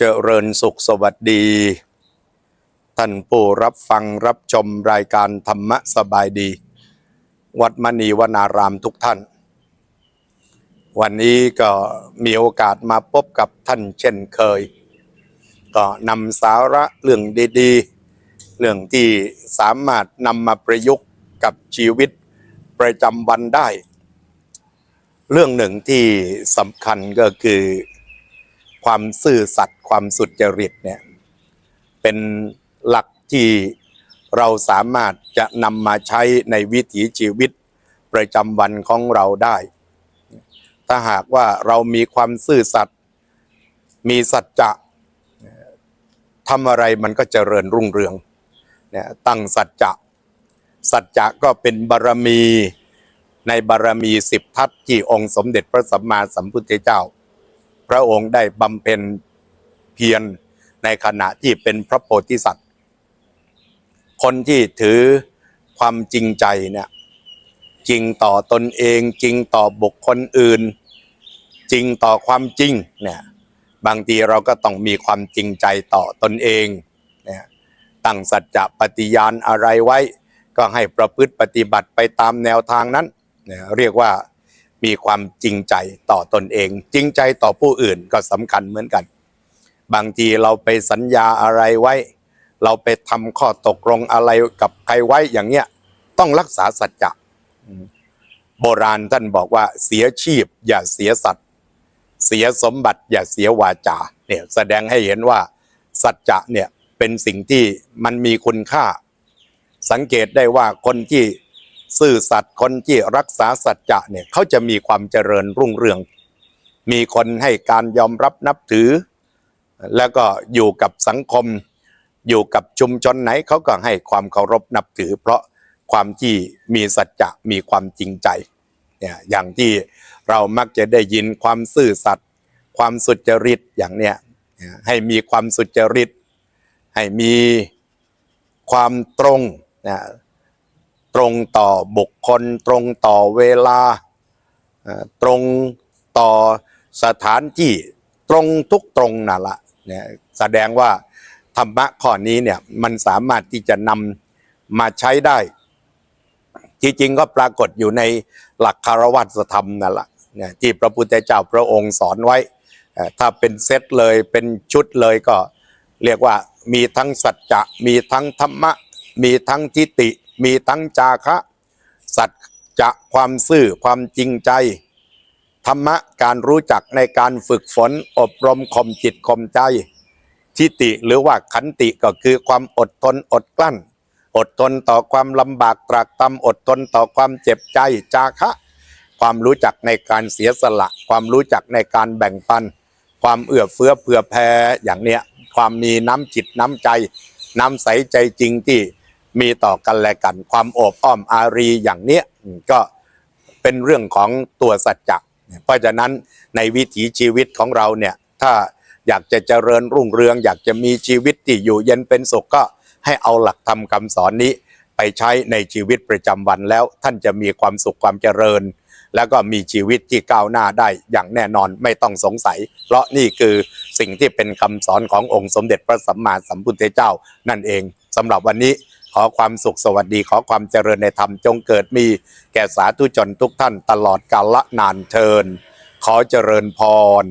เจริญสุขสวัสดี ท่านผู้รับฟังรับชมรายการธรรมะสบายดี วัดมณีวนารามทุกท่าน วันนี้ก็มีโอกาสมาพบกับท่านเช่นเคย ก็นำสาระเรื่องดีๆ เรื่องที่สามารถนำมาประยุกต์กับชีวิตประจำวันได้ เรื่องหนึ่งที่สำคัญก็คือ ความซื่อสัตย์ความสุจริตเนี่ยเป็นหลักที่เราสามารถจะนำมาใช้ในวิถีชีวิตประจำวันของเราได้ ถ้าหากว่าเรามีความซื่อสัตย์มีสัจจะทำอะไรมันก็เจริญรุ่งเรืองเนี่ยตั้งสัจจะสัจจะก็เป็นบารมีในบารมีสิบทัศที่องค์สมเด็จพระสัมมาสัมพุทธเจ้า พระองค์ได้บำเพ็ญเพียรในขณะที่เป็นพระโพธิสัตว์ คนที่ถือความจริงใจเนี่ยจริงต่อตนเองจริงต่อบุคคลอื่น จริงต่อความจริงเนี่ยบางทีเราก็ต้องมีความจริงใจต่อตนเองเนี่ยตั้งสัจจะปฏิญาณอะไรไว้ ก็ให้ประพฤติปฏิบัติไปตามแนวทางนั้นเนี่ยเรียกว่า มีความจริงใจต่อตนเอง จริงใจต่อผู้อื่นก็สำคัญเหมือนกัน บางทีเราไปสัญญาอะไรไว้ เราไปทำข้อตกลงอะไรกับใครไว้อย่างเงี้ย ต้องรักษาสัจจะโบราณท่านบอกว่าเสียชีพ อย่าเสียสัตว์เสียสมบัติอย่าเสียวาจาเนี่ยแสดงให้เห็นว่า สัจจะเนี่ยเป็นสิ่งที่มันมีคุณค่า สังเกตได้ว่าคนที่ ซื่อสัตย์คนที่รักษาสัจจะเนี่ยเขาจะมีความเจริญรุ่งเรือง มีคนให้การยอมรับนับถือ แล้วก็อยู่กับสังคม อยู่กับชุมชนไหนเขาก็ให้ความเคารพนับถือ เพราะความที่มีสัจจะมีความจริงใจเนี่ยอย่างที่เรามักจะได้ยินความซื่อสัตย์ความสุจริตอย่างเนี้ยให้มีความสุจริต ให้มีความตรงนะ ตรงต่อบุคคล ตรงต่อเวลาตรงต่อสถานที่ตรงทุกตรงนั่นละเนี่ยแสดงว่าธรรมะข้อนี้เนี่ยมันสามารถที่จะนำมาใช้ได้ ที่จริงก็ปรากฏอยู่ในหลักคารวัตธรรมนั่นแหละเนี่ยที่พระพุทธเจ้าพระองค์สอนไว้ ถ้าเป็นเซตเลยเป็นชุดเลยก็เรียกว่ามีทั้งสัจจะมีทั้งธรรมะ มีทั้งทิฏฐิ มีทั้งจาคะ สัจจะความซื่อความจริงใจ ธรรมะการรู้จักในการฝึกฝนอบรมข่มจิตข่มใจ ทิฏฐิหรือว่าขันติก็คือความอดทนอดกลั้น อดทนต่อความลำบากตรากตรำอดทนต่อความเจ็บใจจาคะ ความรู้จักในการเสียสละ ความรู้จักในการแบ่งปัน ความเอื้อเฟื้อเผื่อแผ่อย่างเนี้ยความมีน้ำจิตน้ำใจ น้ำใสใจจริงที่ มีต่อกันและกัน ความโอบอ้อมอารีอย่างเนี้ยก็เป็นเรื่องของตัวสัจจะเพราะฉะนั้นในวิถีชีวิตของเราเนี่ยถ้าอยากจะเจริญรุ่งเรือง อยากจะมีชีวิตที่อยู่เย็นเป็นสุขก็ให้เอาหลักธรรมคำสอนนี้ ไปใช้ในชีวิตประจำวันแล้วท่านจะมีความสุขความเจริญ แล้วก็มีชีวิตที่ก้าวหน้าได้อย่างแน่นอนไม่ต้องสงสัย เพราะนี่คือสิ่งที่เป็นคำสอนขององค์สมเด็จพระสัมมาสัมพุทธเจ้านั่นเองสำหรับวันนี้ ขอความสุขสวัสดี ขอความเจริญในธรรมจงเกิดมี แก่สาธุชนทุกท่านตลอดกาลละนานเทิน ขอเจริญพร